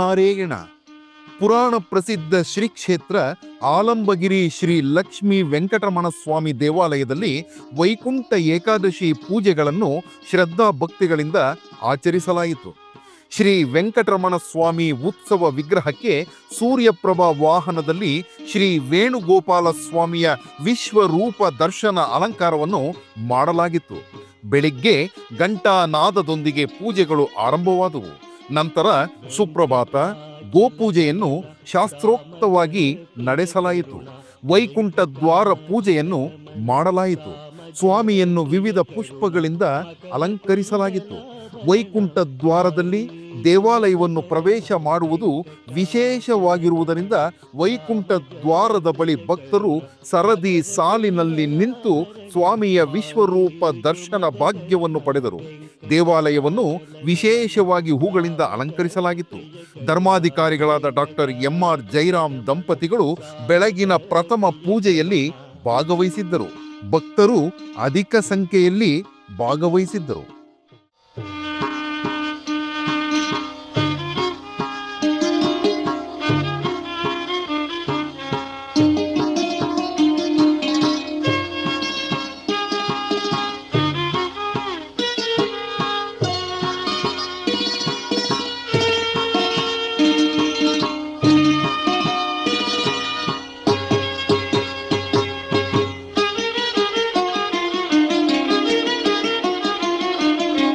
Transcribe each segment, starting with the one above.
ಶ್ರೀಮನ್ನಾರಾಯಣ ಪುರಾಣ ಪ್ರಸಿದ್ಧ ಶ್ರೀ ಕ್ಷೇತ್ರ ಆಲಂಬಗಿರಿ ಶ್ರೀ ಲಕ್ಷ್ಮೀ ವೆಂಕಟರಮಣ ಸ್ವಾಮಿ ದೇವಾಲಯದಲ್ಲಿ ವೈಕುಂಠ ಏಕಾದಶಿ ಪೂಜೆಗಳನ್ನು ಶ್ರದ್ಧಾ ಭಕ್ತಿಗಳಿಂದ ಆಚರಿಸಲಾಯಿತು. ಶ್ರೀ ವೆಂಕಟರಮಣ ಸ್ವಾಮಿ ಉತ್ಸವ ವಿಗ್ರಹಕ್ಕೆ ಸೂರ್ಯಪ್ರಭಾ ವಾಹನದಲ್ಲಿ ಶ್ರೀ ವೇಣುಗೋಪಾಲ ಸ್ವಾಮಿಯ ವಿಶ್ವರೂಪ ದರ್ಶನ ಅಲಂಕಾರವನ್ನು ಮಾಡಲಾಗಿತ್ತು. ಬೆಳಿಗ್ಗೆ ಘಂಟಾನಾದದೊಂದಿಗೆ ಪೂಜೆಗಳು ಆರಂಭವಾದವು. ನಂತರ ಸುಪ್ರಭಾತ ಗೋಪೂಜೆಯನ್ನು ಶಾಸ್ತ್ರೋಕ್ತವಾಗಿ ನಡೆಸಲಾಯಿತು. ವೈಕುಂಠ ದ್ವಾರ ಪೂಜೆಯನ್ನು ಮಾಡಲಾಯಿತು. ಸ್ವಾಮಿಯನ್ನು ವಿವಿಧ ಪುಷ್ಪಗಳಿಂದ ಅಲಂಕರಿಸಲಾಗಿತ್ತು. ವೈಕುಂಠ ದ್ವಾರದಲ್ಲಿ ದೇವಾಲಯವನ್ನು ಪ್ರವೇಶ ಮಾಡುವುದು ವಿಶೇಷವಾಗಿರುವುದರಿಂದ ವೈಕುಂಠ ದ್ವಾರದ ಬಳಿ ಭಕ್ತರು ಸರದಿ ಸಾಲಿನಲ್ಲಿ ನಿಂತು ಸ್ವಾಮಿಯ ವಿಶ್ವರೂಪ ದರ್ಶನ ಭಾಗ್ಯವನ್ನು ಪಡೆದರು. ದೇವಾಲಯವನ್ನು ವಿಶೇಷವಾಗಿ ಹೂಗಳಿಂದ ಅಲಂಕರಿಸಲಾಗಿತ್ತು. ಧರ್ಮಾಧಿಕಾರಿಗಳಾದ ಡಾಕ್ಟರ್ ಎಂ ಆರ್ ಜೈರಾಮ್ ದಂಪತಿಗಳು ಬೆಳಗಿನ ಪ್ರಥಮ ಪೂಜೆಯಲ್ಲಿ ಭಾಗವಹಿಸಿದ್ದರು. ಭಕ್ತರು ಅಧಿಕ ಸಂಖ್ಯೆಯಲ್ಲಿ ಭಾಗವಹಿಸಿದ್ದರು.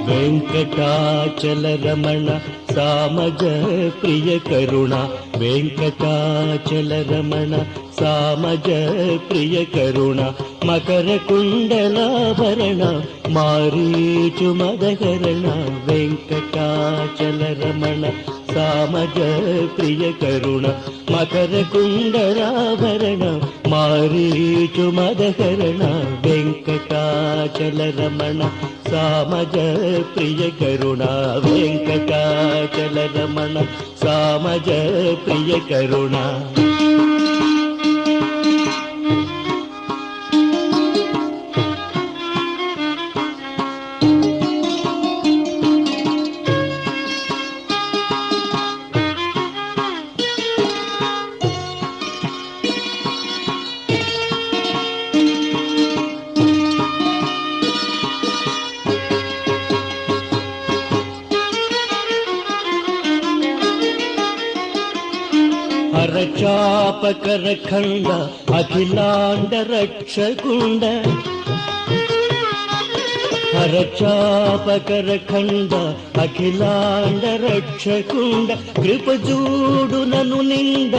వెంకటాచలరమణ సామజ ప్రియ కరుణ. వెంకటాచలరమణ సామజ ప్రియ కరుణ మకర కుండలాభరణ మారీచు మదకరణ వెంకటాచలరమణ సామజ ప్రియ కరుణ మకర కుండలాభరణ మారీచు మదకరణ వెంకటాచలరమణ సామజ ప్రియ కరుణ వెంకటాచల రమణ సామజ ప్రియ కరుణ. హరచాపకర ఖండ అఖిలాండ రక్షకుండ. హరచాపకర ఖండ అఖిలాండ రక్షకుండ. కృపజూడు నను నింద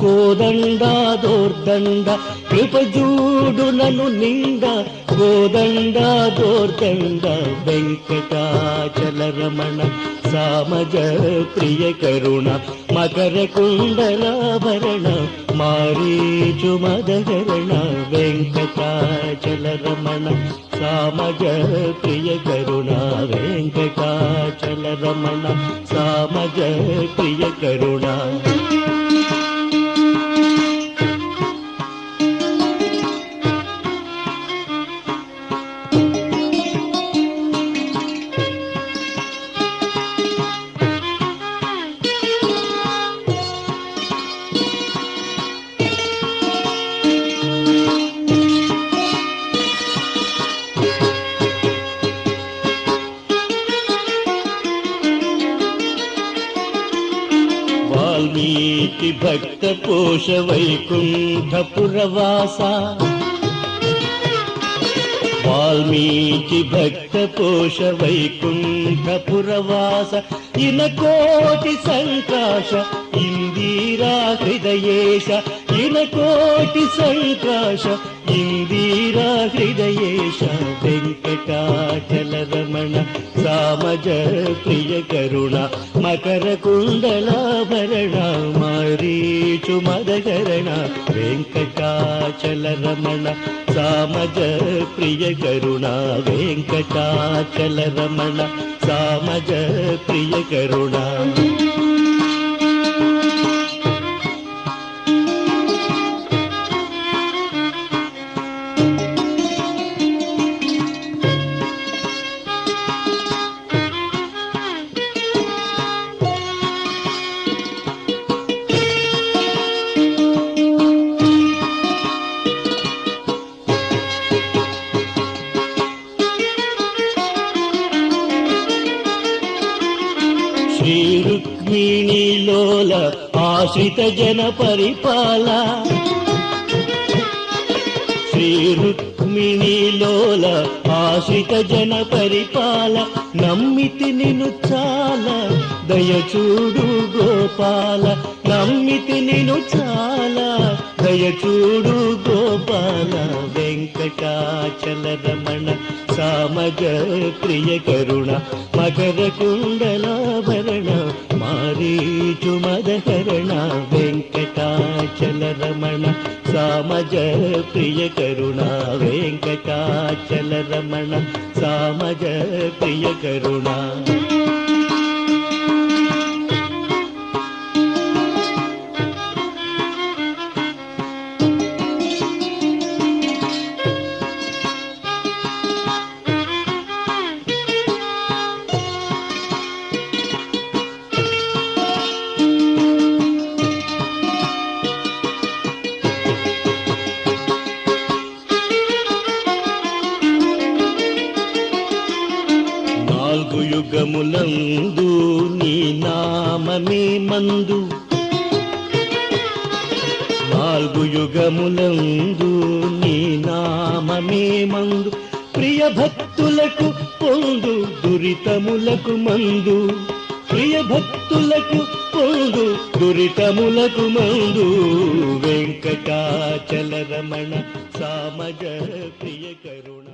కోదండ దోర్దండ. కృపజూడు నను నింద కోదండ దోర్దండ వెంకటాచల రమణ సామజ ప్రియ కరుణ మకర కుండలాభరణ మారీచు మదగరణ వెంకటాచల రమణ సామజ ప్రియ కరుణ వెంకటాచల రమణ సామజ ప్రియ కరుణ. பூஷ வைகுண்டபுரவாசா வால்மீகி பக்த பூஷ வைகுண்டபுரவாச இனகோட்டி சங்காஷ இந்திரா ஹிருதயேஷ இனகோட்டி சங்காஷ இந்திரா ஹிருதயேஷ வெங்கடாச்சல ரமண சாமஜ பிரிய கருணா மகர குண்டலாபரண மாரி కరుణ మకర కుండలాభరణ మారీచు మదకరణ వెంకటాచలరమణ సామజ ప్రియ కరుణ. వెంకటాచలరమణ లోల ఆశ్రిత జన పరిపాల. శ్రీ రుక్మిణీలోల ఆశ్రిత జన పరిపాల. నమ్మితి నిను చాల దయచూడు గోపాల. నమ్మితి నిను చాల దయచూడు గోపాల. వెంకటాచల రమణ సామగ ప్రియ కరుణ మకర కుండలాభరణ మారీచు మదహరణ వెంకటాచల రమణ సామజ ప్రియ కరుణ వెంకటాచల రమణ సామజ ప్రియ కరుణ నాలుగు యుగములందు నీ నామమే మందు. నాలుగు యుగములందు నీ నామమే మందు. ప్రియ భక్తులకు పొందు దురితములకు మందు. ప్రియ భక్తులకు పొందు దురితములకు మందు. వెంకటాచల రమణ సామజ ప్రియ కరుణ.